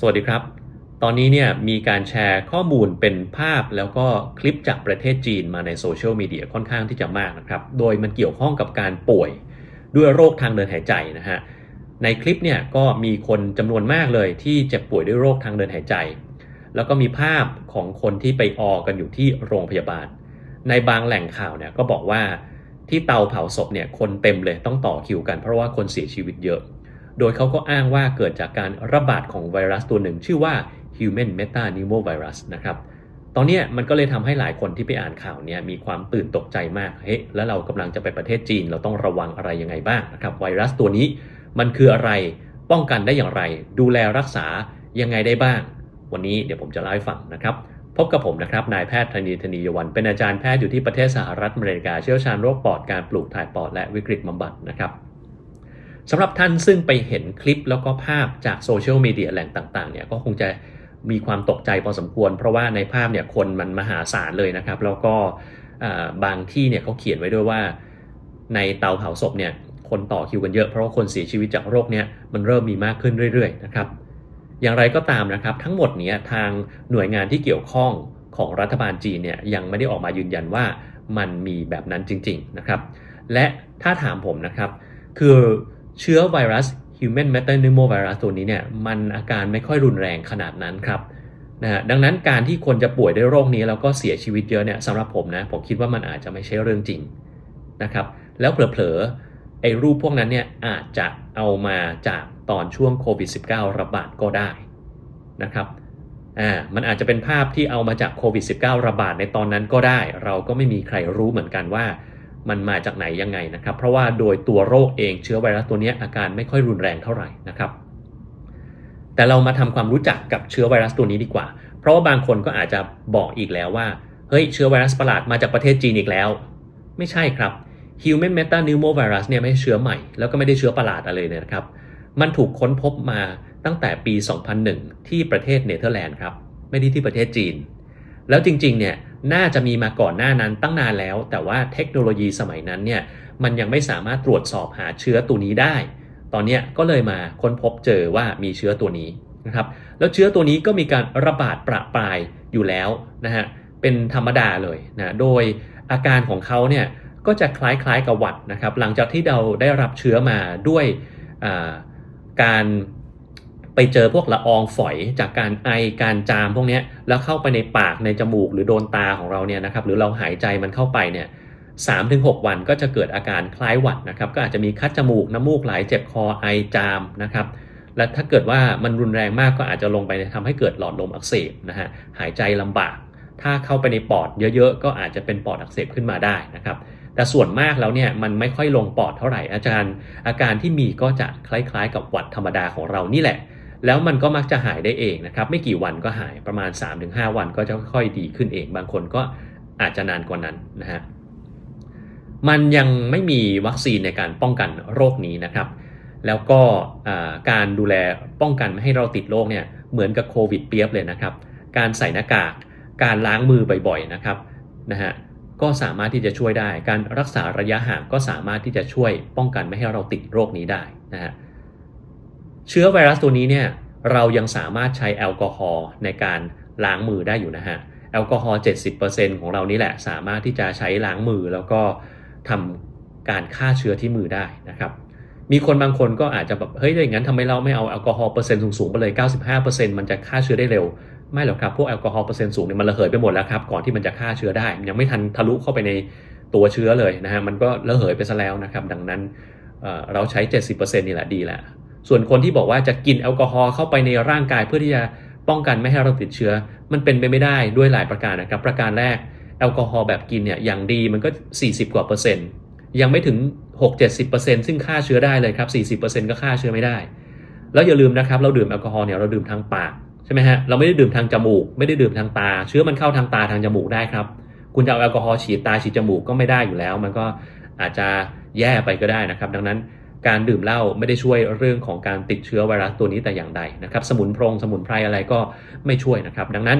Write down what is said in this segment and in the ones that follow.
สวัสดีครับ ตอนนี้เนี่ยมีการแชร์ข้อมูลเป็นภาพแล้วก็คลิปจากประเทศจีนมาในโซเชียลมีเดียค่อนข้างที่จะมากนะครับ โดยมันเกี่ยวข้องกับการป่วยด้วยโรคทางเดินหายใจนะฮะ ในคลิปเนี่ยก็มีคนจำนวนมากเลยที่เจ็บป่วยด้วยโรคทางเดินหายใจ แล้วก็มีภาพของคนที่ไปออกันอยู่ที่โรงพยาบาล ในบางแหล่งข่าวเนี่ยก็บอกว่าที่เตาเผาศพเนี่ยคนเต็มเลยต้องต่อคิวกันเพราะว่าคนเสียชีวิตเยอะ โดยเขาก็อ้างว่าเกิดจากการระบาดของไวรัสตัวหนึ่ง ชื่อว่า Human Metapneumovirus นะครับ ตอนนี้มันก็เลยทำให้หลายคนที่ไปอ่านข่าวเนี่ยมีความตื่นตกใจมาก เฮ้ยแล้วเรากำลังจะไปประเทศจีน เราต้องระวังอะไรยังไงบ้างนะครับ ไวรัสตัวนี้มันคืออะไร ป้องกันได้อย่างไร ดูแลรักษายังไงได้บ้าง วันนี้เดี๋ยวผมจะเล่าให้ฟังนะครับพบกับผมนะครับ นายแพทย์ธนีธนียวัน เป็นอาจารย์แพทย์อยู่ที่ประเทศสหรัฐอเมริกา เชี่ยวชาญโรคปอด การปลูกถ่ายปอด และวิกฤตบำบัดนะครับ สำหรับท่านซึ่งไปเห็นคลิปแล้วก็ภาพจากโซเชียลมีเดียแหล่งต่างๆเนี่ยก็คงจะมีความตกใจพอสมควร เพราะว่าในภาพเนี่ยคนมันมหาศาลเลยนะครับ แล้วก็บางที่เนี่ยเขาเขียนไว้ด้วยว่า ในเตาเผาศพเนี่ยคนต่อคิวกันเยอะเพราะว่าคนเสียชีวิตจากโรคเนี่ยมันเริ่มมีมากขึ้นเรื่อยๆนะครับอย่างไรก็ตามนะครับ ทั้งหมดนี้ทางหน่วยงานที่เกี่ยวข้องของรัฐบาลจีนเนี่ยยังไม่ได้ออกมายืนยันว่ามันมีแบบนั้นจริง ๆนะครับ และถ้าถามผมนะครับ คือ เชื้อไวรัส Human Metapneumovirus ตัวนี้เนี่ยมันอาการไม่ค่อยรุนแรงขนาดนั้นครับนะฮะดังนั้นการที่คนจะป่วยด้วยโรคนี้แล้วก็เสียชีวิตเยอะเนี่ยสำหรับผมนะผมคิดว่ามันอาจจะไม่ใช่เรื่องจริงนะครับแล้วเผลอๆไอ้รูปพวกนั้นเนี่ยอาจจะเอามาจากตอนช่วงโควิด -19 ระบาดก็ได้นะครับอ่ามันอาจจะเป็นภาพที่เอามาจากโควิด -19 ระบาดในตอนนั้นก็ได้ เราก็ไม่มีใครรู้เหมือนกันว่า มันมาจากไหนยังไงนะครับ เพราะว่าโดยตัวโรคเองเชื้อไวรัสตัวนี้อาการไม่ค่อยรุนแรงเท่าไหร่นะครับแต่เรามาทำความรู้จักกับเชื้อไวรัสตัวนี้ดีกว่า เพราะว่าบางคนก็อาจจะบอกอีกแล้วว่า เฮ้ยเชื้อไวรัสประหลาดมาจากประเทศจีนอีกแล้ว ไม่ใช่ครับ Human Metapneumovirus เนี่ยไม่ใช่เชื้อใหม่ แล้วก็ไม่ได้เชื้อประหลาดอะไรเลยนะครับ มันถูกค้นพบมาตั้งแต่ปี 2001 ที่ประเทศเนเธอร์แลนด์ครับ ไม่ได้ที่ประเทศจีน แล้วจริงๆ เนี่ย น่าจะมีมาก่อนหน้านั้นตั้งนานแล้ว แต่ว่าเทคโนโลยีสมัยนั้นเนี่ยมันยังไม่สามารถตรวจสอบหาเชื้อตัวนี้ได้ ตอนนี้ก็เลยมาค้นพบเจอว่ามีเชื้อตัวนี้นะครับแล้วเชื้อตัวนี้ก็มีการระบาดประปรายอยู่แล้วนะฮะเป็นธรรมดาเลยนะโดยอาการของเขาเนี่ยก็จะคล้ายๆกับหวัดนะครับหลังจากที่เราได้รับเชื้อมาด้วยการ ไปเจอพวกละอองฝอยจากการไอการจามพวกนี้แล้วเข้าไปในปากในจมูกหรือโดนตาของเราเนี่ยนะครับหรือเราหายใจมันเข้าไปเนี่ยสามถึงหวันก็จะเกิดอาการคล้ายหวัดนะครับก็อาจจะมีคัดจมูกน้ำมูกไหลเจ็บคอไอจามนะครับและถ้าเกิดว่ามันรุนแรงมากก็อาจจะลงไปทำให้เกิดหลอดลมอักเสบนะฮะหายใจลำบาก ถ้าเข้าไปในปอดเยอะๆ ก็อาจจะเป็นปอดอักเสบขึ้นมาได้นะครับแต่ส่วนมากแล้วเนี่ยมันไม่ค่อยลงปอดเท่าไหร่อาจารย์ อาการที่มีก็จะคล้ายๆ กับหวัดธรรมดาของเรานี่แหละ แล้วมันก็มักจะหายได้เองนะครับ ไม่กี่วันก็หายประมาณ 3-5 วันก็จะค่อยๆดีขึ้นเอง บางคนก็อาจจะนานกว่านั้นนะฮะมันยังไม่มีวัคซีนในการป้องกันโรคนี้นะครับ แล้วก็การดูแลป้องกันไม่ให้เราติดโรคเนี่ยเหมือนกับโควิดเปียบเลยนะครับ การใส่หน้ากาก การล้างมือบ่อยๆนะครับนะฮะก็สามารถที่จะช่วยได้ การรักษาระยะห่างก็สามารถที่จะช่วยป้องกันไม่ให้เราติดโรคนี้ได้นะฮะ เชื้อไวรัสตัวนี้เนี่ยเรายังสามารถใช้แอลกอฮอล์ในการล้างมือได้อยู่นะฮะแอลกอฮอล์70%ของเรานี่แหละ สามารถที่จะใช้ล้างมือแล้วก็ทำการฆ่าเชื้อที่มือได้นะครับ มีคนบางคนก็อาจจะแบบเฮ้ยอย่างนั้นทำไมเราไม่เอาแอลกอฮอล์เปอร์เซ็นต์สูงๆไปเลย 95%มันจะฆ่าเชื้อได้เร็ว ไม่หรอกครับ พวกแอลกอฮอล์เปอร์เซ็นต์สูงเนี่ยมันระเหยไปหมดแล้วครับ ก่อนที่มันจะฆ่าเชื้อได้ ยังไม่ทันทะลุเข้าไปในตัวเชื้อเลยนะฮะมันก็ระเหยไปซะแล้วนะครับ ดังนั้นเราใช้ 70%นี่แหละดีแหละ ส่วนคนที่บอกว่าจะกินแอลกอฮอล์เข้าไปในร่างกายเพื่อที่จะป้องกันไม่ให้เราติดเชื้อ มันเป็นไปไม่ได้ด้วยหลายประการนะครับ ประการแรกแอลกอฮอล์แบบกินเนี่ยอย่างดีมันก็ 40 กว่าเปอร์เซ็นต์ยังไม่ถึง 6-70%ซึ่งฆ่าเชื้อได้เลยครับ40%ก็ฆ่าเชื้อไม่ได้ แล้วอย่าลืมนะครับเราดื่มแอลกอฮอล์เนี่ยเราดื่มทางปากใช่ไหมฮะเราไม่ได้ดื่มทางจมูก ไม่ได้ดื่มทางตา เชื้อมันเข้าทางตาทางจมูกได้ครับ คุณจะเอาแอลกอฮอล์ฉีดตาฉีดจมูกก็ไม่ได้อยู่แล้ว มันก็อาจจะแย่ไปก็ได้นะครับ ดังนั้น การดื่มเหล้าไม่ได้ช่วยเรื่องของการติดเชื้อไวรัสตัวนี้แต่อย่างใดนะครับ สมุนพรงสมุนไพรอะไรก็ไม่ช่วยนะครับ ดังนั้น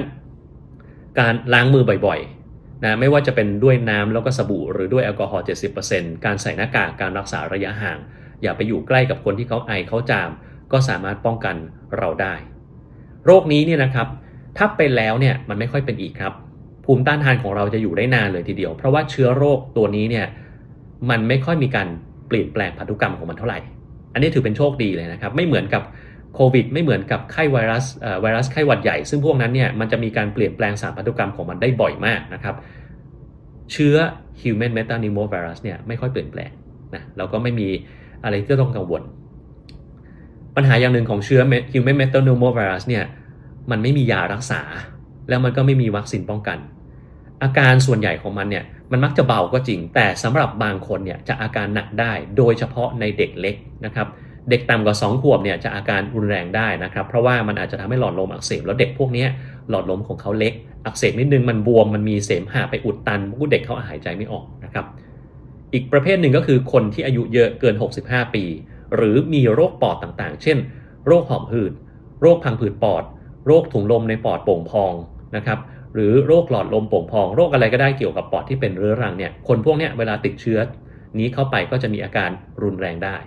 การล้างมือบ่อยๆนะไม่ว่าจะเป็นด้วยน้ำแล้วก็สบู่หรือด้วยแอลกอฮอล์70%การใส่หน้ากากการรักษาระยะห่าง อย่าไปอยู่ใกล้กับคนที่เขาไอเขาจาม ก็สามารถป้องกันเราได้ โรคนี้เนี่ยนะครับ ถ้าเป็นแล้วเนี่ยมันไม่ค่อยเป็นอีกครับ ภูมิต้านทานของเราจะอยู่ได้นานเลยทีเดียว เพราะว่าเชื้อโรคตัวนี้เนี่ยมันไม่ค่อยมีการ เปลี่ยนแปลงพันธุกรรมของมันเท่าไหร่ อันนี้ถือเป็นโชคดีเลยนะครับ ไม่เหมือนกับโควิด ไม่เหมือนกับไข้ไวรัสไวรัสไข้หวัดใหญ่ ซึ่งพวกนั้นเนี่ยมันจะมีการเปลี่ยนแปลงสารพันธุกรรมของมันได้บ่อยมากนะครับ เชื้อ human metapneumovirus เนี่ยไม่ค่อยเปลี่ยนแปลงนะแล้วก็ไม่มีอะไรที่ต้องกังวล ปัญหาอย่างหนึ่งของเชื้อ human metapneumovirus เนี่ยมันไม่มียารักษา แล้วมันก็ไม่มีวัคซีนป้องกัน อาการส่วนใหญ่ของมันเนี่ย มันมักจะเบาก็จริง แต่สำหรับบางคนเนี่ยจะอาการหนักได้โดยเฉพาะในเด็กเล็กนะครับเด็กต่ำกว่า 2 ขวบเนี่ยจะอาการรุนแรงได้นะครับ เพราะว่ามันอาจจะทำให้หลอดลมอักเสบ แล้วเด็กพวกนี้หลอดลมของเขาเล็ก อักเสบนิดนึงมันบวมมันมีเสมหะไปอุดตันผู้เด็กเขาหายใจไม่ออกนะครับ อีกประเภทหนึ่งก็คือคนที่อายุเยอะเกิน 65 ปี หรือมีโรคปอดต่างๆ เช่น โรคหอบหืดโรคพังผืดปอด โรคถุงลมในปอดโป่งพองนะครับ หรือโรคหลอดลมโป่งพองโรคอะไรก็ได้เกี่ยวกับปอดที่เป็นเรื้อรังเนี่ยคนพวกนี้เวลาติดเชื้อนี้เข้าไปก็จะมีอาการรุนแรงได้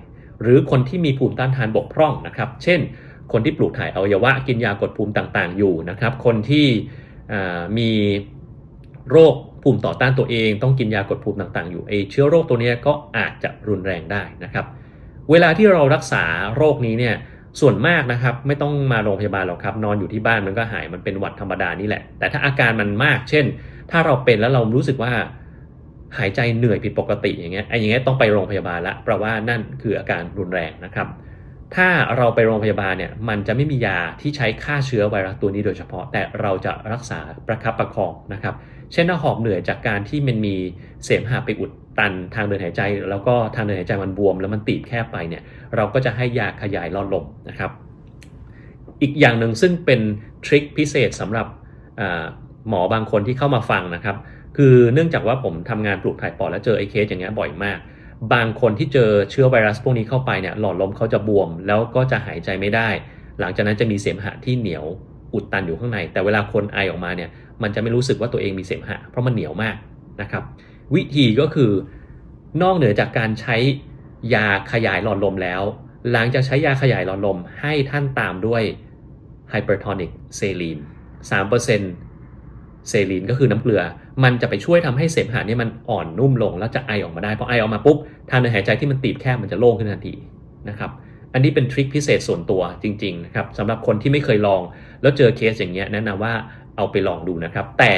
หรือคนที่มีภูมิต้านทานบกพร่องนะครับ เช่น คนที่ปลูกถ่ายอวัยวะกินยากดภูมิต่างๆ อยู่นะครับ คนที่มีโรคภูมิต่อต้านตัวเอง ต้องกินยากดภูมิต่างๆ อยู่ไอเชื้อโรคตัวนี้ก็อาจจะรุนแรงได้นะครับ เวลาที่เรารักษาโรคนี้เนี่ย ส่วนมากนะครับไม่ต้องมาโรงพยาบาลหรอกครับ นอนอยู่ที่บ้านมันก็หายมันเป็นหวัดธรรมดานี่แหละ แต่ถ้าอาการมันมาก เช่น ถ้าเราเป็นแล้วเรารู้สึกว่าหายใจเหนื่อยผิดปกติอย่างเงี้ยไอ้อย่างเงี้ยต้องไปโรงพยาบาลละเพราะว่านั่นคืออาการรุนแรงนะครับ ถ้าเราไปโรงพยาบาลเนี่ยมันจะไม่มียาที่ใช้ฆ่าเชื้อไวรัสตัวนี้โดยเฉพาะ แต่เราจะรักษาประคับประคองนะครับ เช่นถ้าหอบเหนื่อยจากการที่มันมีเสมหะไปอุด ตันทางเดินหายใจ แล้วก็ทางเดินหายใจมันบวม แล้วมันตีบแคบไปเนี่ยเราก็จะให้ยาขยายหลอดลมนะครับ อีกอย่างหนึ่งซึ่งเป็นทริคพิเศษสำหรับหมอบางคนที่เข้ามาฟังนะครับ คือเนื่องจากว่าผมทำงานปลูกถ่ายปอดแล้วเจอไอ้เคสอย่างเงี้ยบ่อยมาก บางคนที่เจอเชื้อไวรัสพวกนี้เข้าไปเนี่ยหลอดลมเขาจะบวม แล้วก็จะหายใจไม่ได้ หลังจากนั้นจะมีเสมหะที่เหนียวอุดตันอยู่ข้างใน แต่เวลาคนไอออกมาเนี่ยมันจะไม่รู้สึกว่าตัวเองมีเสมหะเพราะมันเหนียวมากนะครับ วิธีก็คือนอกเหนือจากการใช้ยาขยายหลอดลมแล้ว หลังจากใช้ยาขยายหลอดลมให้ท่านตามด้วยไฮเปอร์โทนิกเซลีน3%เซลีนก็คือน้ำเกลือ มันจะไปช่วยทำให้เสมหะนี่มันอ่อนนุ่มลงแล้วจะไอออกมาได้พอไอออกมาปุ๊บทางเดินหายใจที่มันตีบแคบมันจะโล่งขึ้นทันทีนะครับ อันนี้เป็นทริคพิเศษส่วนตัวจริงๆนะครับสำหรับคนที่ไม่เคยลอง แล้วเจอเคสอย่างเงี้ยแนะนำว่าเอาไปลองดูนะครับ แต่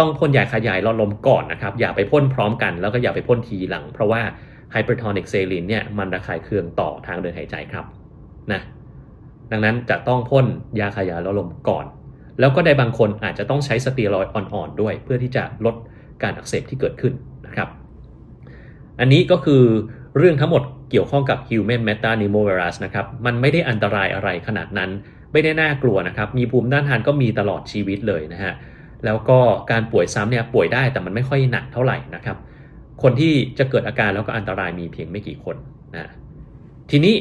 ต้องพ่นยาขยายหลอดลมก่อนนะครับ อย่าไปพ่นพร้อมกันแล้วก็อย่าไปพ่นทีหลัง เพราะว่าไฮเปอร์โทนิกเซลินเนี่ยมันระคายเคืองต่อทางเดินหายใจครับนะดังนั้นจะต้องพ่นยาขยายหลอดลมก่อน แล้วก็ในบางคนอาจจะต้องใช้สเตียรอยด์อ่อนๆด้วย เพื่อที่จะลดการอักเสบที่เกิดขึ้นนะครับ อันนี้ก็คือเรื่องทั้งหมดเกี่ยวข้องกับ human metapneumovirus นะครับ มันไม่ได้อันตรายอะไรขนาดนั้น ไม่ได้น่ากลัวนะครับ มีภูมิต้านทานก็มีตลอดชีวิตเลยนะฮะ แล้วก็การป่วยซ้ำเนี่ยป่วยได้แต่มันไม่ค่อยหนักเท่าไหร่นะครับ คนที่จะเกิดอาการแล้วก็อันตรายมีเพียงไม่กี่คนนะทีนี้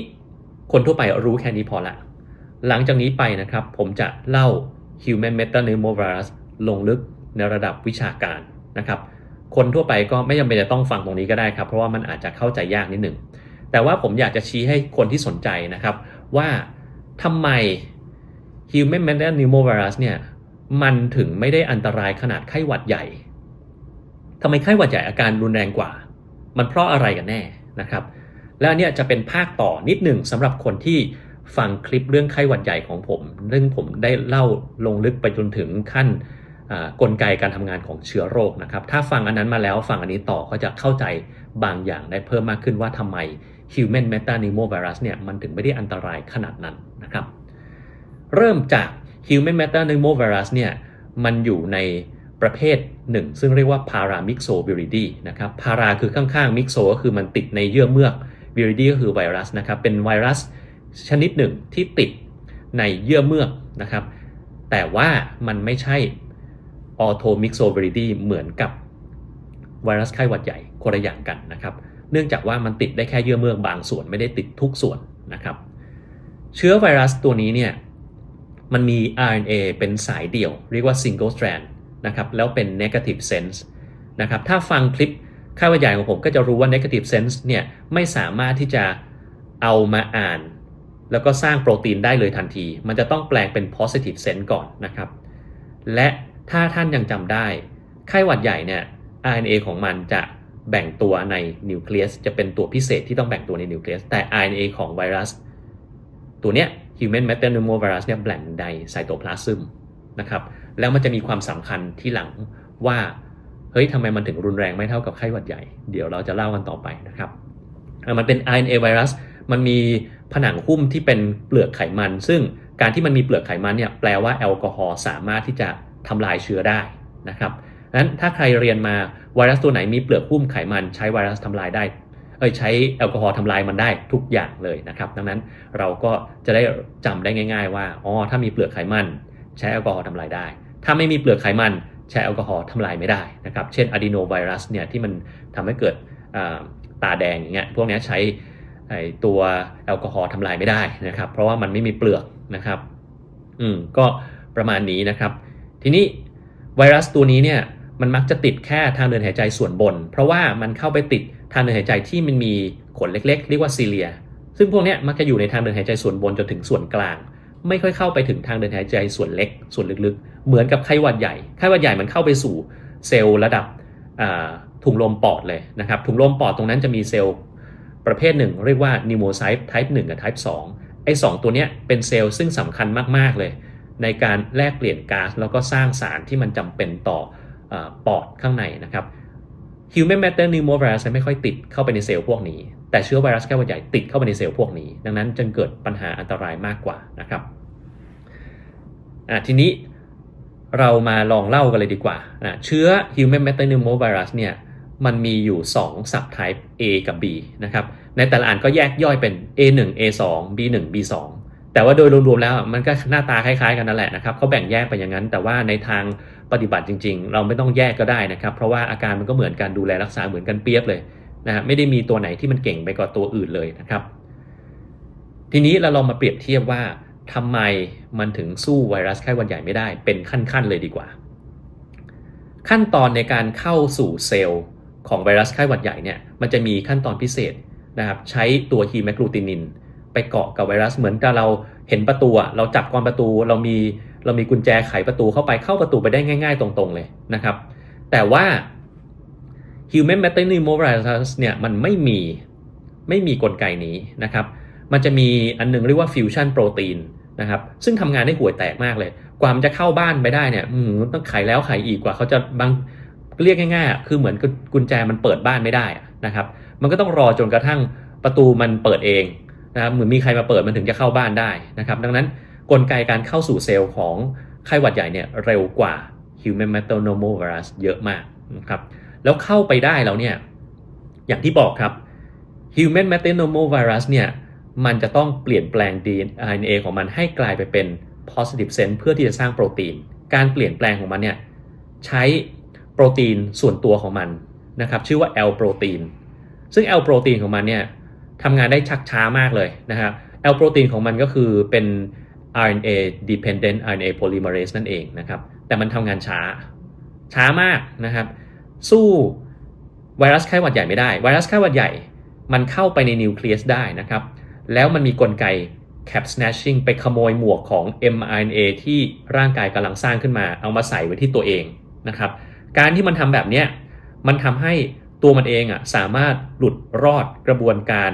คนทั่วไปรู้แค่นี้พอละ หลังจากนี้ไปนะครับ ผมจะเล่า human metapneumovirus ลงลึกในระดับวิชาการนะครับ คนทั่วไปก็ไม่จำเป็นจะต้องฟังตรงนี้ก็ได้ครับ เพราะว่ามันอาจจะเข้าใจยากนิดหนึ่ง แต่ว่าผมอยากจะชี้ให้คนที่สนใจนะครับ ว่าทำไม human metapneumovirus เนี่ย มันถึงไม่ได้อันตรายขนาดไข้หวัดใหญ่ทำไมไข้หวัดใหญ่อาการรุนแรงกว่า มันเพราะอะไรกันแน่นะครับ แล้วเนี่ยจะเป็นภาคต่อนิดหนึ่งสำหรับคนที่ฟังคลิปเรื่องไข้หวัดใหญ่ของผมเรื่องผมได้เล่าลงลึกไปจนถึงขั้นกลไกการทำงานของเชื้อโรคนะครับ ถ้าฟังอันนั้นมาแล้วฟังอันนี้ต่อก็จะเข้าใจบางอย่างได้เพิ่มมากขึ้นว่าทำไม human metapneumovirus เนี่ยมันถึงไม่ได้อันตรายขนาดนั้นนะครับ เริ่มจาก human metapneumovirus เนี่ยมันอยู่ในประเภทหนึ่ง ซึ่งเรียกว่า paramyxoviridae นะครับ para คือข้างๆ myxo ก็คือมันติดในเยื่อเมือก viridae ก็คือไวรัสนะครับ เป็นไวรัสชนิดหนึ่งที่ติดในเยื่อเมือกนะครับ แต่ว่ามันไม่ใช่ automyxoviridae เหมือนกับไวรัสไข้หวัดใหญ่คนละอย่างกันนะครับ เนื่องจากว่ามันติดได้แค่เยื่อเมือกบางส่วนไม่ได้ติดทุกส่วนนะครับ เชื้อไวรัสตัวนี้เนี่ย มันมี RNA เป็นสายเดี่ยว เรียกว่า single strand นะครับ แล้วเป็น negative sense นะครับ ถ้าฟังคลิปค่าวิทยาของผมก็จะรู้ว่า negative sense เนี่ยไม่สามารถที่จะเอามาอ่าน แล้วก็สร้างโปรตีนได้เลยทันที มันจะต้องแปลงเป็น positive sense ก่อนนะครับ และถ้าท่านยังจำได้ไข้หวัดใหญ่เนี่ย RNA ของมันจะแบ่งตัวในนิวเคลียสจะเป็นตัวพิเศษที่ต้องแบ่งตัวในนิวเคลียสแต่ RNA ของไวรัส ตัวเนี้ย human metapneumovirus เนี่ยแบ่งในไซโตพลาซึมนะครับแล้วมันจะมีความสำคัญที่หลังว่า เฮ้ยทำไมมันถึงรุนแรงไม่เท่ากับไข้หวัดใหญ่ เดี๋ยวเราจะเล่ากันต่อไปนะครับมันเป็น RNA ไวรัสมันมีผนังหุ้มที่เป็นเปลือกไขมัน ซึ่งการที่มันมีเปลือกไขมันเนี่ยแปลว่าแอลกอฮอล์สามารถที่จะทำลายเชื้อได้นะครับนั้นถ้าใครเรียนมาไวรัสตัวไหนมีเปลือกหุ้มไขมันใช้ไวรัสทำลายได้ เอ้ยใช้แอลกอฮอล์ทำลายมันได้ทุกอย่างเลยนะครับดังนั้นเราก็จะได้จำได้ง่าย ๆ ว่าอ๋อถ้ามีเปลือกไขมัน ใช้แอลกอฮอล์ทำลายได้ ถ้าไม่มีเปลือกไขมันใช้แอลกอฮอล์ทำลายไม่ได้นะครับเช่นอะดีโนไวรัสเนี่ยที่มันทำให้เกิดตาแดงอย่างเงี้ยพวกนี้ใช้ตัวแอลกอฮอล์ทำลายไม่ได้นะครับเพราะว่ามันไม่มีเปลือกนะครับอืมก็ประมาณนี้นะครับ ทีนี้ไวรัสตัวนี้เนี่ยมันมักจะติดแค่ทางเดินหายใจส่วนบน เพราะว่ามันเข้าไปติด ทางเดินหายใจที่มันมีขนเล็ก ๆ เรียกว่าซีเลีย ซึ่งพวกนี้มักจะอยู่ในทางเดินหายใจส่วนบนจนถึงส่วนกลาง ไม่ค่อยเข้าไปถึงทางเดินหายใจส่วนเล็ก ส่วนลึกๆ เหมือนกับไข้หวัดใหญ่ ไข้หวัดใหญ่มันเข้าไปสู่เซลล์ระดับถุงลมปอดเลยนะครับถุงลมปอดตรงนั้นจะมีเซลล์ประเภทหนึ่ง เรียกว่านิโมไซต์ type 1กับ type 2ไอ้สตัวนี้เป็นเซลล์ซึ่งสำคัญมากๆเลย ในการแลกเปลี่ยนก๊าซแล้วก็สร้างสารที่มันจำเป็นต่อปอดข้างในนะครับ Human metapneumovirus ไม่ค่อยติดเข้าไปในเซลล์พวกนี้ แต่เชื้อไวรัสไข้วัดใหญ่ติดเข้าไปในเซลล์พวกนี้ ดังนั้นจึงเกิดปัญหาอันตรายมากกว่านะครับทีนี้เรามาลองเล่ากันเลยดีกว่าเชื้อ Human metapneumovirus เนี่ยมันมีอยู่ 2 subtype A กับ B นะครับ ในแต่ละอันก็แยกย่อยเป็น A1 A2 B1 B2 แต่ว่าโดยรวมๆแล้วมันก็หน้าตาคล้ายๆกันนั่นแหละนะครับเขาแบ่งแยกไปอย่างนั้น แต่ว่าในทาง ปฏิบัติจริง ๆ เราไม่ต้องแยกก็ได้นะครับ เพราะว่าอาการมันก็เหมือนกันดูแลรักษาเหมือนกันเปียบเลยนะฮะไม่ได้มีตัวไหนที่มันเก่งไปกว่าตัวอื่นเลยนะครับ ทีนี้เราลองมาเปรียบเทียบว่าทำไมมันถึงสู้ไวรัสไข้หวัดใหญ่ไม่ได้เป็นขั้นๆเลยดีกว่า ขั้นตอนในการเข้าสู่เซลล์ของไวรัสไข้หวัดใหญ่เนี่ยมันจะมีขั้นตอนพิเศษนะครับใช้ตัวฮีแมกลูตินิน ไปเกาะกับไวรัสเหมือนกับเราเห็นประตูเราจับกรอนประตูเรามี เรามีกุญแจไขประตูเข้าไปเข้าประตูไปได้ง่าย ๆ ตรงๆเลยนะครับ แต่ว่า human metapneumovirus เนี่ยมันไม่มีไม่มีกลไกนี้นะครับ มันจะมีอันนึงเรียกว่า fusion protein นะครับซึ่งทำงานได้ห่วยแตกมากเลย กว่ามันจะเข้าบ้านไปได้เนี่ยต้องไขแล้วไขอีกกว่าเขาจะบางเรียกง่ายๆคือเหมือนกุญแจมันเปิดบ้านไม่ได้นะครับ มันก็ต้องรอจนกระทั่งประตูมันเปิดเองนะครับเหมือนมีใครมาเปิดมันถึงจะเข้าบ้านได้นะครับ ดังนั้น กลไกการเข้าสู่เซลล์ของไข้หวัดใหญ่เนี่ยเร็วกว่า human metapneumovirus เยอะมากนะครับแล้วเข้าไปได้แล้วเนี่ยอย่างที่บอกครับ human metapneumovirus เนี่ยมันจะต้องเปลี่ยนแปลง DNA ของมันให้กลายไปเป็น positive sense เพื่อที่จะสร้างโปรตีน การเปลี่ยนแปลงของมันเนี่ยใช้โปรตีนส่วนตัวของมันนะครับชื่อว่า L โปรตีนซึ่ง L โปรตีนของมันเนี่ยทำงานได้ชักช้ามากเลยนะครับ L โปรตีนของมันก็คือเป็น RNA dependent RNA polymerase นั่นเองนะครับ แต่มันทำงานช้า ช้ามากนะครับ สู้ไวรัสไข้หวัดใหญ่ไม่ได้ ไวรัสไข้หวัดใหญ่มันเข้าไปในนิวเคลียสได้นะครับ แล้วมันมีกลไก cap snatching ไปขโมยหมวกของ mRNA ที่ร่างกายกำลังสร้างขึ้นมา เอามาใส่ไว้ที่ตัวเองนะครับ การที่มันทำแบบนี้มันทำให้ตัวมันเองอะสามารถหลุดรอดกระบวนการ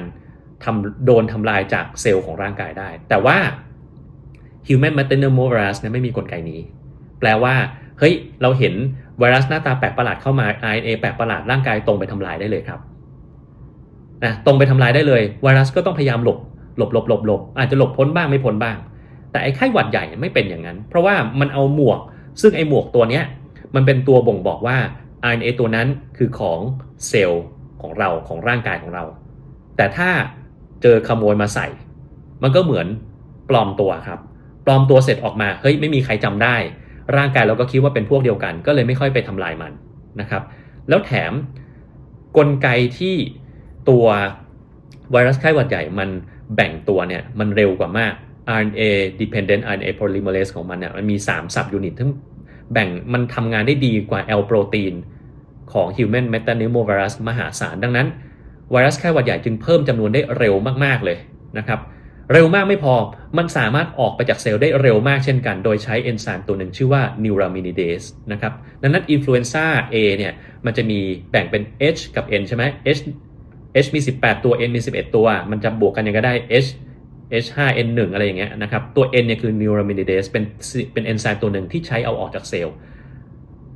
ทำโดนทำลายจากเซลล์ของร่างกายได้ แต่ว่า human metapneumovirus เนี่ยไม่มีกลไกนี้ แปลว่า เฮ้ย เราเห็นไวรัสหน้าตาแปลกประหลาดเข้ามา RNA แปลกประหลาดร่างกายตรงไปทำลายได้เลยครับนะตรงไปทำลายได้เลย ไวรัสก็ต้องพยายามหลบหลบหลบหลบหลบอาจจะหลบพ้นบ้างไม่พ้นบ้าง แต่ไอ้ไข้หวัดใหญ่ไม่เป็นอย่างนั้น เพราะว่ามันเอาหมวก ซึ่งไอ้หมวกตัวเนี้ยมันเป็นตัวบ่งบอกว่า RNA ตัวนั้นคือของเซลล์ของเราของร่างกายของเรา แต่ถ้าเจอขโมยมาใส่ มันก็เหมือนปลอมตัวครับ ปลอมตัวเสร็จออกมาเฮ้ยไม่มีใครจำได้ ร่างกายเราก็คิดว่าเป็นพวกเดียวกัน ก็เลยไม่ค่อยไปทำลายมันนะครับ แล้วแถมกลไกที่ตัวไวรัสไข้หวัดใหญ่มันแบ่งตัวเนี่ยมันเร็วกว่ามาก RNA dependent RNA polymerase ของมันเนี่ยมันมี 3 สับยูนิตที่แบ่งมันทำงานได้ดีกว่า L โปรตีนของ human metapneumovirus มหาศาล ดังนั้น ไวรัสไข้หวัดใหญ่จึงเพิ่มจำนวนได้เร็วมาก ๆ เลยนะครับ เร็วมากไม่พอ มันสามารถออกไปจากเซลล์ได้เร็วมากเช่นกัน โดยใช้เอนไซม์ตัวหนึ่งชื่อว่า neuraminidase นะครับ ดังนั้นอินฟลูเอนซ่า A เนี่ย มันจะมีแบ่งเป็น H กับ N ใช่ไหม H H มี 18 ตัว N มี 11 ตัว มันจะบวกกันยังไงก็ได้ H H5N1 อะไรอย่างเงี้ยนะครับ ตัว N เนี่ยคือ neuraminidase เป็นเป็นเอนไซม์ตัวหนึ่งที่ใช้เอาออกจากเซลล์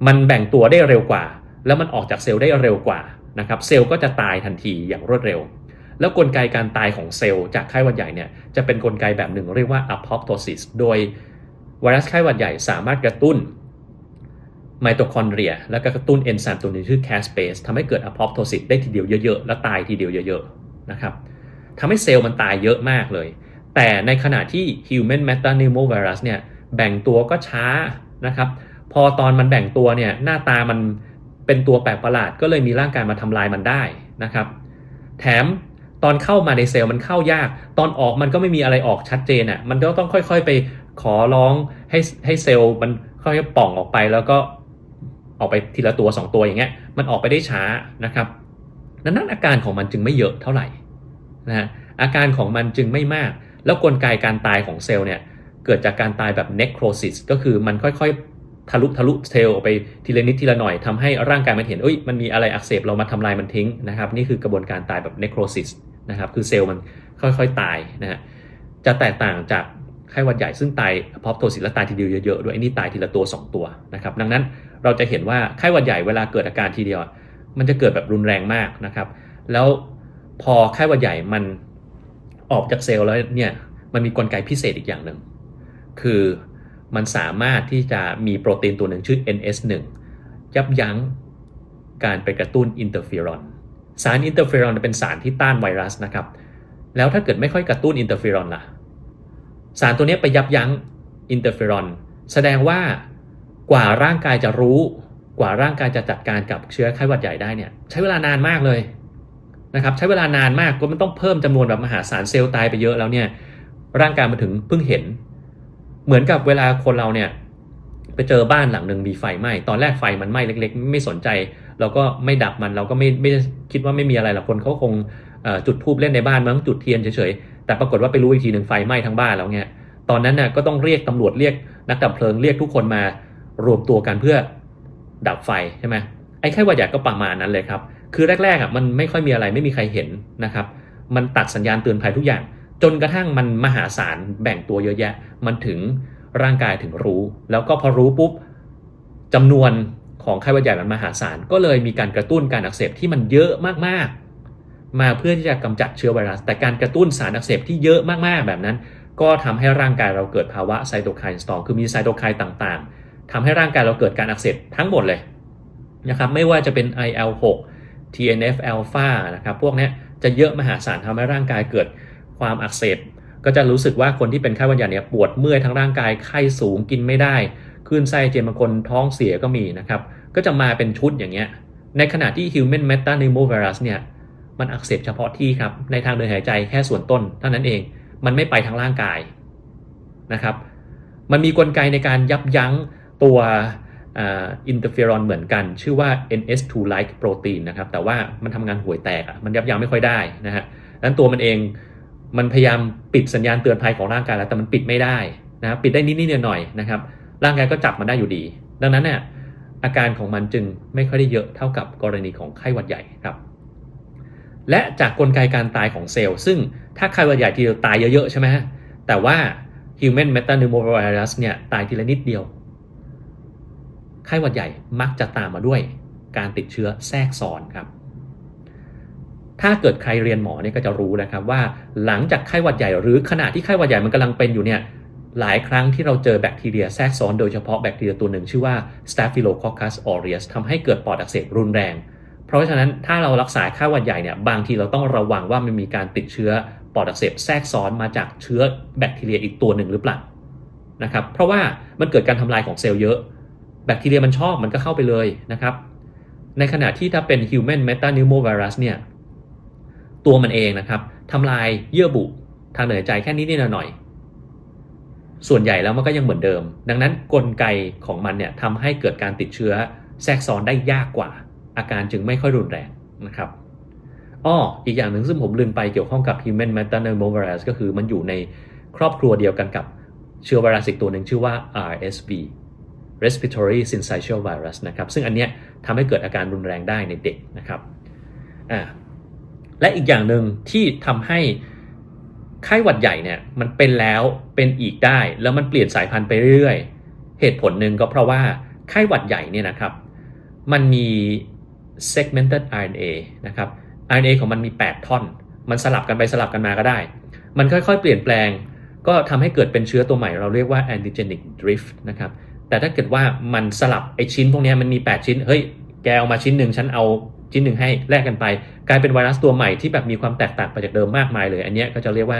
มันแบ่งตัวได้เร็วกว่า แล้วมันออกจากเซลล์ได้เร็วกว่านะครับ เซลล์ก็จะตายทันทีอย่างรวดเร็ว แล้วกลไกการตายของเซลล์จากไข้หวัดใหญ่เนี่ยจะเป็นนกลไกแบบหนึ่งเรียกว่า apoptosis โดยไวรัสไข้หวัดใหญ่สามารถกระตุ้นไมโตคอนเดรีย แล้วก็กระตุ้นเอนไซม์ตัวนี้ชื่อ caspase ทำให้เกิด apoptosis ได้ทีเดียวเยอะๆ แล้วตายทีเดียวเยอะๆนะครับทำให้เซลล์มันตายเยอะมากเลย แต่ในขณะที่ human metapneumovirus เนี่ยแบ่งตัวก็ช้านะครับพอตอนมันแบ่งตัวเนี่ยหน้าตามันเป็นตัวแปลกประหลาดก็เลยมีร่างกายมาทำลายมันได้นะครับ แถม ตอนเข้ามาในเซลล์มันเข้ายาก ตอนออกมันก็ไม่มีอะไรออกชัดเจนอะ่ะ มันก็ต้องค่อยๆไปขอร้องให้ให้เซลล์มันค่อยๆป่องออกไปแล้วก็ออกไปทีละตัว 2 ตัวอย่างเงี้ย มันออกไปได้ช้านะครับดังนั้นอาการของมันจึงไม่เยอะเท่าไหร่นะฮะอาการของมันจึงไม่มาก แล้วกลไกการตายของเซลล์เนี่ยเกิดจากการตายแบบ necrosis ก็คือมันค่อยๆทะลุทะลุเซลล์ออกไปทีละนิดทีละหน่อยทำให้ร่างกายมันเห็นเอ้ยมันมีอะไรอักเสบเรามาทำลายมันทิ้งนะครับ นี่คือกระบวนการตายแบบ necrosis นะครับ คือเซลล์มันค่อยๆ ตายนะฮะจะแตกต่างจากไข้หวัดใหญ่ซึ่งตายพอปโทซิสและตายทีเดียวเยอะๆด้วยไอ้นี่ตายทีละตัว 2 ตัวนะครับ ดังนั้นเราจะเห็นว่าไข้หวัดใหญ่เวลาเกิดอาการทีเดียว มันจะเกิดแบบรุนแรงมากนะครับ แล้วพอไข้หวัดใหญ่มันออกจากเซลล์แล้วเนี่ยมันมีกลไกพิเศษอีกอย่างหนึ่งคือมันสามารถที่จะมีโปรตีนตัวหนึ่งชื่อ NS1 ยับยั้งการไปกระตุ้นอินเตอร์ฟีรอน สารอินเตอร์เฟอรอนเป็นสารที่ต้านไวรัสนะครับ แล้วถ้าเกิดไม่ค่อยกระตุ้นอินเตอร์เฟอรอนล่ะ สารตัวนี้ไปยับยั้งอินเตอร์เฟอรอนแสดงว่ากว่าร่างกายจะรู้ กว่าร่างกายจะจัดการกับเชื้อไข้หวัดใหญ่ได้เนี่ยใช้เวลานานมากเลยนะครับใช้เวลานานมากก็มันต้องเพิ่มจำนวนแบบมหาศาลเซลล์ตายไปเยอะแล้วเนี่ยร่างกายมาถึงเพิ่งเห็น เหมือนกับเวลาคนเราเนี่ยไปเจอบ้านหลังหนึ่งมีไฟไหม้ตอนแรกไฟมันไหม้เล็ก ๆ ไม่สนใจ เราก็ไม่ดับมันเราก็ไม่ไม่คิดว่าไม่มีอะไรหรอกคนเขาคงจุดทูบเล่นในบ้านมั้งจุดเทียนเฉยๆแต่ปรากฏว่าไปรู้อีกทีหนึ่งไฟไหม้ทั้งบ้านแล้วเนี่ยตอนนั้นน่ะก็ต้องเรียกตำรวจเรียกนักดับเพลิงเรียกทุกคนมารวมตัวกันเพื่อดับไฟใช่ไหมไอ้ไข้หวัดใหญ่ก็ประมาณนั้นเลยครับ คือแรกๆอะมันไม่ค่อยมีอะไรไม่มีใครเห็นนะครับ มันตัดสัญญาณเตือนภัยทุกอย่าง จนกระทั่งมันมหาศาลแบ่งตัวเยอะแยะ มันถึงร่างกายถึงรู้ แล้วก็พอรู้ปุ๊บจำนวน ของไข้หวัดใหญ่มันมหาศาล ก็เลยมีการกระตุ้นการอักเสบที่มันเยอะมากๆ มาเพื่อที่จะกำจัดเชื้อไวรัส แต่การกระตุ้นสารอักเสบที่เยอะมากๆแบบนั้น ก็ทำให้ร่างกายเราเกิดภาวะไซโตไคน์สตอร์คือมีไซโตไคน์ต่างๆทำให้ร่างกายเราเกิดการอักเสบทั้งหมดเลยนะครับไม่ว่าจะเป็น IL6 TNF อ l p h a นะครับพวกนี้จะเยอะมหาศาลทำให้ร่างกายเกิดความอักเสบก็จะรู้สึกว่าคนที่เป็นไข้หวัดใหญ่เนี่ยปวดเมื่อยทั้งร่างกายไข้สูงกินไม่ได้ คลื่นไส้เจนบางคนท้องเสียก็มีนะครับ ก็จะมาเป็นชุดอย่างเงี้ย ในขณะที่ human metapneumovirus เนี่ยมันอักเสบเฉพาะที่ครับ ในทางเดินหายใจแค่ส่วนต้นเท่านั้นเอง มันไม่ไปทั้งร่างกายนะครับ มันมีกลไกในการยับยั้งตัวอินเตอร์เฟอรอนเหมือนกัน ชื่อว่า NS2-like protein นะครับ แต่ว่ามันทำงานห่วยแตกมันยับยั้งไม่ค่อยได้นะฮะดังนั้นตัวมันเองมันพยายามปิดสัญญาณเตือนภัยของร่างกายแล้วแต่มันปิดไม่ได้นะปิดได้นิดๆหน่อยๆนะครับ ร่างกายก็จับมันได้อยู่ดี ดังนั้นเนี่ยอาการของมันจึงไม่ค่อยได้เยอะเท่ากับกรณีของไข้หวัดใหญ่ครับ และจากกลไกการตายของเซลล์ ซึ่งถ้าไข้หวัดใหญ่ทีเดียวตายเยอะๆใช่ไหมฮะแต่ว่า human metapneumovirus เนี่ยตายทีละนิดเดียว ไข้หวัดใหญ่มักจะตามมาด้วยการติดเชื้อแทรกซ้อนครับ ถ้าเกิดใครเรียนหมอเนี่ยก็จะรู้นะครับว่าหลังจากไข้หวัดใหญ่หรือขณะที่ไข้หวัดใหญ่มันกำลังเป็นอยู่เนี่ย หลายครั้งที่เราเจอแบคทีเรียแทรกซ้อนโดยเฉพาะแบคทีเรียตัวหนึ่งชื่อว่า Staphylococcus aureus ทำให้เกิดปอดอักเสบรุนแรง เพราะฉะนั้นถ้าเรารักษาค่าวัดใหญ่เนี่ยบางทีเราต้องระวังว่ามันมีการติดเชื้อปอดอักเสบแทรกซ้อนมาจากเชื้อแบคทีเรียอีกตัวหนึ่งหรือเปล่านะครับเพราะว่ามันเกิดการทำลายของเซลล์เยอะ แบคทีเรียมันชอบมันก็เข้าไปเลยนะครับ ในขณะที่ถ้าเป็น human metapneumovirus เนี่ยตัวมันเองนะครับทำลายเยื่อบุทางเดินหายใจแค่นี้นิดหน่อย ส่วนใหญ่แล้วมันก็ยังเหมือนเดิม ดังนั้นนกลไกของมันเนี่ยทำให้เกิดการติดเชื้อแทรกซ้อนได้ยากกว่า อาการจึงไม่ค่อยรุนแรงนะครับอ้ออีกอย่างหนึ่งซึ่งผมลืมไปเกี่ยวข้องกับ Human Metapneumovirus ก็คือมันอยู่ในครอบครัวเดียวกันกับเชื้อไวรัสอีกตัวหนึ่งชื่อว่า RSV respiratory syncytial virus นะครับ ซึ่งอันเนี้ยทำให้เกิดอาการรุนแรงได้ในเด็กนะครับอ่าและอีกอย่างหนึ่งที่ทำให้ ไข้หวัดใหญ่เนี่ยมันเป็นแล้วเป็นอีกได้ แล้วมันเปลี่ยนสายพันธุ์ไปเรื่อยๆ เหตุผลหนึ่งก็เพราะว่าไข้หวัดใหญ่เนี่ยนะครับ มันมี segmented RNA นะครับ RNA ของมันมี 8 ท่อน มันสลับกันไปสลับกันมาก็ได้ มันค่อยๆ เปลี่ยนแปลง ก็ทำให้เกิดเป็นเชื้อตัวใหม่ เราเรียกว่า antigenic drift นะครับ แต่ถ้าเกิดว่ามันสลับไอชิ้นพวกนี้มันมี 8 ชิ้น เฮ้ย แกเอามาชิ้นหนึ่งฉันเอา ชิ้นหนึ่งให้แลกกันไป กลายเป็นไวรัสตัวใหม่ที่แบบมีความแตกต่างไปจากเดิมมากมายเลย อันนี้ก็จะเรียกว่า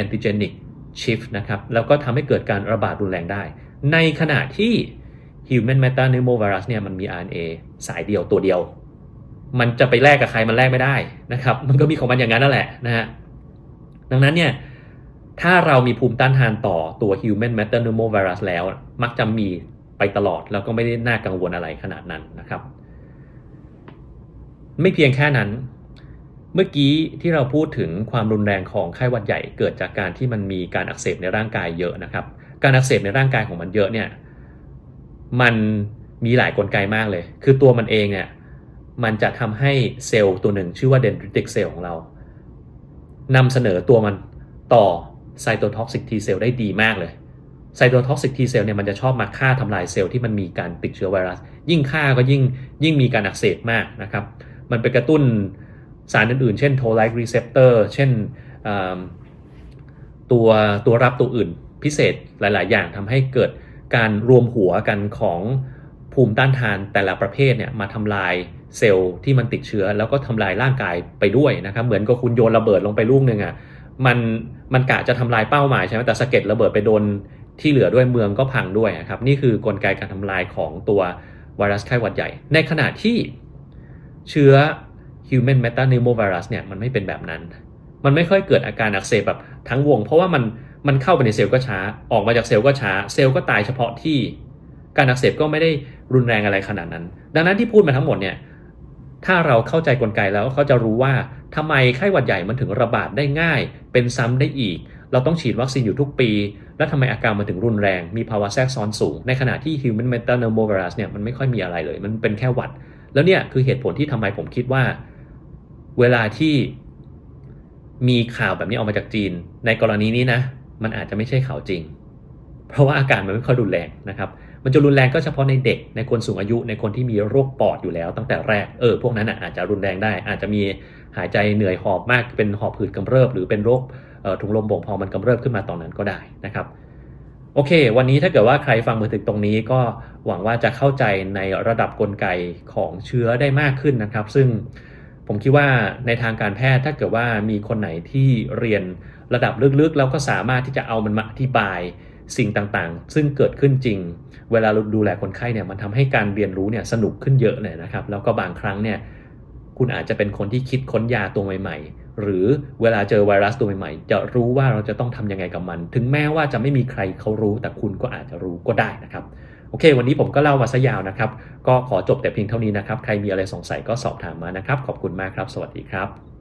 antigenic shift นะครับ แล้วก็ทำให้เกิดการระบาดรุนแรงได้ ในขณะที่ human metapneumovirus เนี่ยมันมี RNA สายเดียวตัวเดียว มันจะไปแลกกับใครมันแลกไม่ได้นะครับ มันก็มีของมันอย่างนั้นนั่นแหละนะฮะ ดังนั้นเนี่ยถ้าเรามีภูมิต้านทานต่อตัว human metapneumovirus แล้ว มักจะมีไปตลอดแล้วก็ไม่ได้น่ากังวลอะไรขนาดนั้นนะครับ ไม่เพียงแค่นั้น เมื่อกี้ที่เราพูดถึงความรุนแรงของไข้หวัดใหญ่เกิดจากการที่มันมีการอักเสบในร่างกายเยอะนะครับ การอักเสบในร่างกายของมันเยอะเนี่ย มันมีหลายกลไกมากเลย คือตัวมันเองเนี่ย มันจะทำให้เซลล์ตัวหนึ่งชื่อว่า dendritic cell ของเรานำเสนอตัวมันต่อ cytotoxic T cell ได้ดีมากเลย cytotoxic T cell เนี่ยมันจะชอบมาฆ่าทำลายเซลล์ที่มันมีการติดเชื้อไวรัส ยิ่งฆ่าก็ยิ่งยิ่งมีการอักเสบมากนะครับ มันไปกระตุ้นสารอื่นๆ เช่น toll-like receptor เช่นตัวตัวรับตัวอื่นพิเศษหลาย ๆ อย่างทำให้เกิดการรวมหัวกันของภูมิต้านทานแต่ละประเภทเนี่ยมาทำลายเซลล์ที่มันติดเชื้อ แล้วก็ทำลายร่างกายไปด้วยนะครับเหมือนกับคุณโยนระเบิดลงไปลูกหนึ่งอะ่ะมันมันกะจะทำลายเป้าหมายใช่ไหมแต่สะเก็ดระเบิดไปโดนที่เหลือด้วยเมืองก็พังด้วยนะครับนี่คือกลไกการทำลายของตัวไวรัสไข้หวัดใหญ่ ในขณะที่ เชื้อ human metapneumovirus เนี่ยมันไม่เป็นแบบนั้น มันไม่ค่อยเกิดอาการอักเสบแบบทั้งวง เพราะว่ามันมันเข้าไปในเซลล์ก็ช้า ออกมาจากเซลล์ก็ช้า เซลล์ก็ตายเฉพาะที่ การอักเสบก็ไม่ได้รุนแรงอะไรขนาดนั้น ดังนั้นที่พูดมาทั้งหมดเนี่ยถ้าเราเข้าใจกลไกแล้วเขาจะรู้ว่าทำไมไข้หวัดใหญ่มันถึงระบาดได้ง่าย เป็นซ้ำได้อีก เราต้องฉีดวัคซีนอยู่ทุกปี แล้วทำไมอาการมันถึงรุนแรง มีภาวะแทรกซ้อนสูง ในขณะที่ human metapneumovirus เนี่ยมันไม่ค่อยมีอะไรเลย มันเป็นแค่หวัด แล้วเนี่ยคือเหตุผลที่ทำไมผมคิดว่า เวลาที่มีข่าวแบบนี้ออกมาจากจีน ในกรณีนี้นะ มันอาจจะไม่ใช่ข่าวจริง เพราะว่าอาการมันไม่ค่อยรุนแรงนะครับ มันจะรุนแรงก็เฉพาะในเด็ก ในคนสูงอายุ ในคนที่มีโรคปอดอยู่แล้วตั้งแต่แรก เออ พวกนั้นอาจจะรุนแรงได้ อาจจะมีหายใจเหนื่อยหอบมาก เป็นหอบหืดกำเริบ หรือเป็นโรคถุงลมโป่งพองมันกำเริบขึ้นมาตอนนั้นก็ได้นะครับ โอเค วันนี้ถ้าเกิดว่าใครฟังมาถึงตรงนี้ก็หวังว่าจะเข้าใจในระดับกลไกของเชื้อได้มากขึ้นนะครับ ซึ่งผมคิดว่าในทางการแพทย์ถ้าเกิดว่ามีคนไหนที่เรียนระดับลึกๆ แล้วก็สามารถที่จะเอามันมาอธิบายสิ่งต่างๆ ซึ่งเกิดขึ้นจริง เวลาเราดูแลคนไข้เนี่ยมันทำให้การเรียนรู้เนี่ยสนุกขึ้นเยอะเลยนะครับ แล้วก็บางครั้งเนี่ยคุณอาจจะเป็นคนที่คิดค้นยาตัวใหม่ๆ หรือเวลาเจอไวรัสตัวใหม่ๆ จะรู้ว่าเราจะต้องทำยังไงกับมัน ถึงแม้ว่าจะไม่มีใครเขารู้ แต่คุณก็อาจจะรู้ก็ได้นะครับโอเค วันนี้ผมก็เล่ามาซะยาวนะครับ ก็ขอจบแต่เพียงเท่านี้นะครับ ใครมีอะไรสงสัยก็สอบถามมานะครับ ขอบคุณมากครับ สวัสดีครับ